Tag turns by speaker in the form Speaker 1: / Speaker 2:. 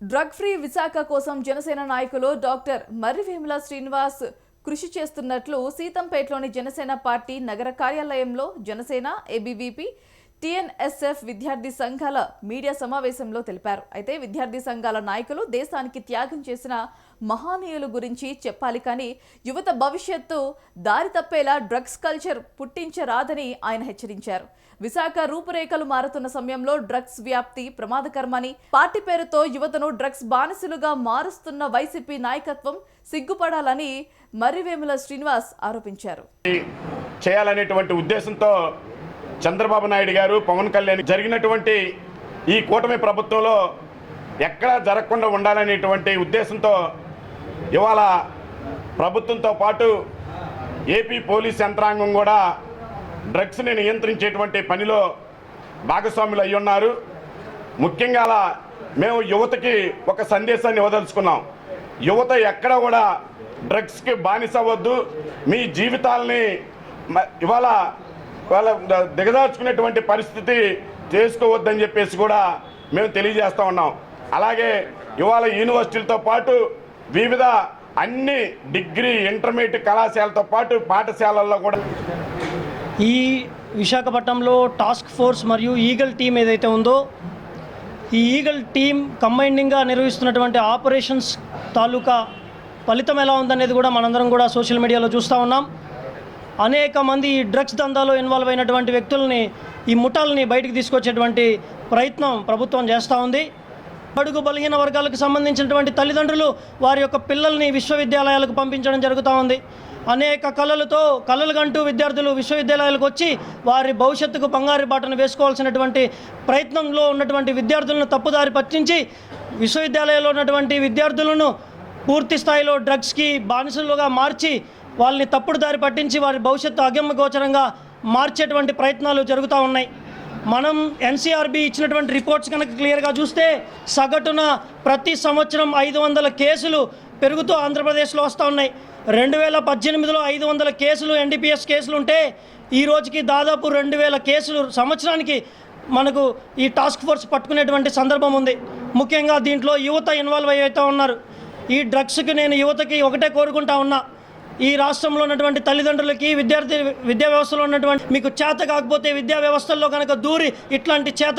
Speaker 1: Drug free Visakha కోసం జనసేన నాయకులు doctor మర్రివేముల Srinivas కృషి చేస్తున్నట్లు సీతంపేటలోని జనసేన పార్టీ నగర కార్యాలయంలో జనసేన ఏబీవీపీ టీఎన్ఎస్ఎఫ్ విద్యార్థి సంఘాల మీడియా సమావేశంలో తెలిపారు. అయితే విద్యార్థి సంఘాల నాయకులు దేశానికి త్యాగం చేసిన మహానీయుల గురించి చెప్పాలి కానీ యువత భవిష్యత్తు దారి తప్పేలా డ్రగ్స్ కల్చర్ పుట్టించరాదని ఆయన హెచ్చరించారు. విశాఖ రూపురేఖలు మారుతున్న సమయంలో డ్రగ్స్ వ్యాప్తి ప్రమాదకరమని పార్టీ పేరుతో యువతను డ్రగ్స్ బానిసలుగా మారుస్తున్న వైసీపీ నాయకత్వం సిగ్గుపడాలని మర్రివేముల శ్రీనివాస్ ఆరోపించారు.
Speaker 2: చేయాలనేటువంటి ఉద్దేశంతో చంద్రబాబు నాయుడు గారు పవన్ కళ్యాణ్ జరిగినటువంటి ఈ కూటమి ప్రభుత్వంలో ఎక్కడా జరగకుండా ఉండాలనేటువంటి ఉద్దేశంతో ఇవాళ ప్రభుత్వంతో పాటు ఏపీ పోలీస్ యంత్రాంగం కూడా డ్రగ్స్ని నియంత్రించేటువంటి పనిలో భాగస్వాములు అయి ఉన్నారు. ముఖ్యంగా అలా మేము యువతకి ఒక సందేశాన్ని ఇవ్వదలుచుకున్నాం. యువత ఎక్కడ కూడా డ్రగ్స్కి బానిస అవ్వద్దు. మీ జీవితాలని మ- ఇవాళ వాళ్ళ దిగదార్చుకునేటువంటి పరిస్థితి చేసుకోవద్దని చెప్పేసి కూడా మేము తెలియజేస్తూ ఉన్నాం. అలాగే ఇవాళ యూనివర్సిటీలతో పాటు వివిధ అన్ని డిగ్రీ ఇంటర్మీడియట్ కళాశాలతో పాటు పాఠశాలల్లో కూడా
Speaker 3: ఈ విశాఖపట్నంలో టాస్క్ ఫోర్స్ మరియు ఈగల్ టీం ఏదైతే ఉందో ఈ ఈగల్ టీం కంబైండింగ్గా నిర్వహిస్తున్నటువంటి ఆపరేషన్స్ తాలూకా ఫలితం ఎలా ఉందనేది కూడా మనందరం కూడా సోషల్ మీడియాలో చూస్తూ ఉన్నాం. అనేక మంది ఈ డ్రగ్స్ దందాలో ఇన్వాల్వ్ అయినటువంటి వ్యక్తుల్ని ఈ ముఠాలని బయటకు తీసుకొచ్చేటువంటి ప్రయత్నం ప్రభుత్వం చేస్తూ ఉంది. బడుగు బలహీన వర్గాలకు సంబంధించినటువంటి తల్లిదండ్రులు వారి యొక్క పిల్లల్ని విశ్వవిద్యాలయాలకు పంపించడం జరుగుతూ ఉంది. అనేక కళలతో కళలుగంటూ విద్యార్థులు విశ్వవిద్యాలయాలకు వచ్చి వారి భవిష్యత్తుకు బంగారు బాటను వేసుకోవాల్సినటువంటి ప్రయత్నంలో ఉన్నటువంటి విద్యార్థులను తప్పుదారి పట్టించి విశ్వవిద్యాలయంలో ఉన్నటువంటి విద్యార్థులను పూర్తి స్థాయిలో డ్రగ్స్కి బానిసలుగా మార్చి వాళ్ళని తప్పుడు దారి పట్టించి వారి భవిష్యత్తు అగమ్య గోచరంగా మార్చేటువంటి ప్రయత్నాలు జరుగుతూ ఉన్నాయి. మనం ఎన్సీఆర్బి ఇచ్చినటువంటి రిపోర్ట్స్ కనుక క్లియర్గా చూస్తే సగటున ప్రతి సంవత్సరం ఐదు వందల కేసులు పెరుగుతూ ఆంధ్రప్రదేశ్లో వస్తూ ఉన్నాయి. రెండు వేల పద్దెనిమిదిలో ఐదు వందల కేసులు ఎన్డీపీఎస్ కేసులు ఉంటే ఈ రోజుకి దాదాపు రెండు వేల కేసులు సంవత్సరానికి మనకు ఈ టాస్క్ ఫోర్స్ పట్టుకునేటువంటి సందర్భం ఉంది. ముఖ్యంగా దీంట్లో యువత ఇన్వాల్వ్ అవుతూ ఉన్నారు. ఈ డ్రగ్స్కి నేను యువతకి ఒకటే కోరుకుంటా ఉన్నా. ఈ రాష్ట్రంలో ఉన్నటువంటి తల్లిదండ్రులకి విద్యార్థి విద్యా వ్యవస్థలో ఉన్నటువంటి మీకు చేత కాకపోతే విద్యా వ్యవస్థల్లో కనుక దూరి ఇట్లాంటి చేత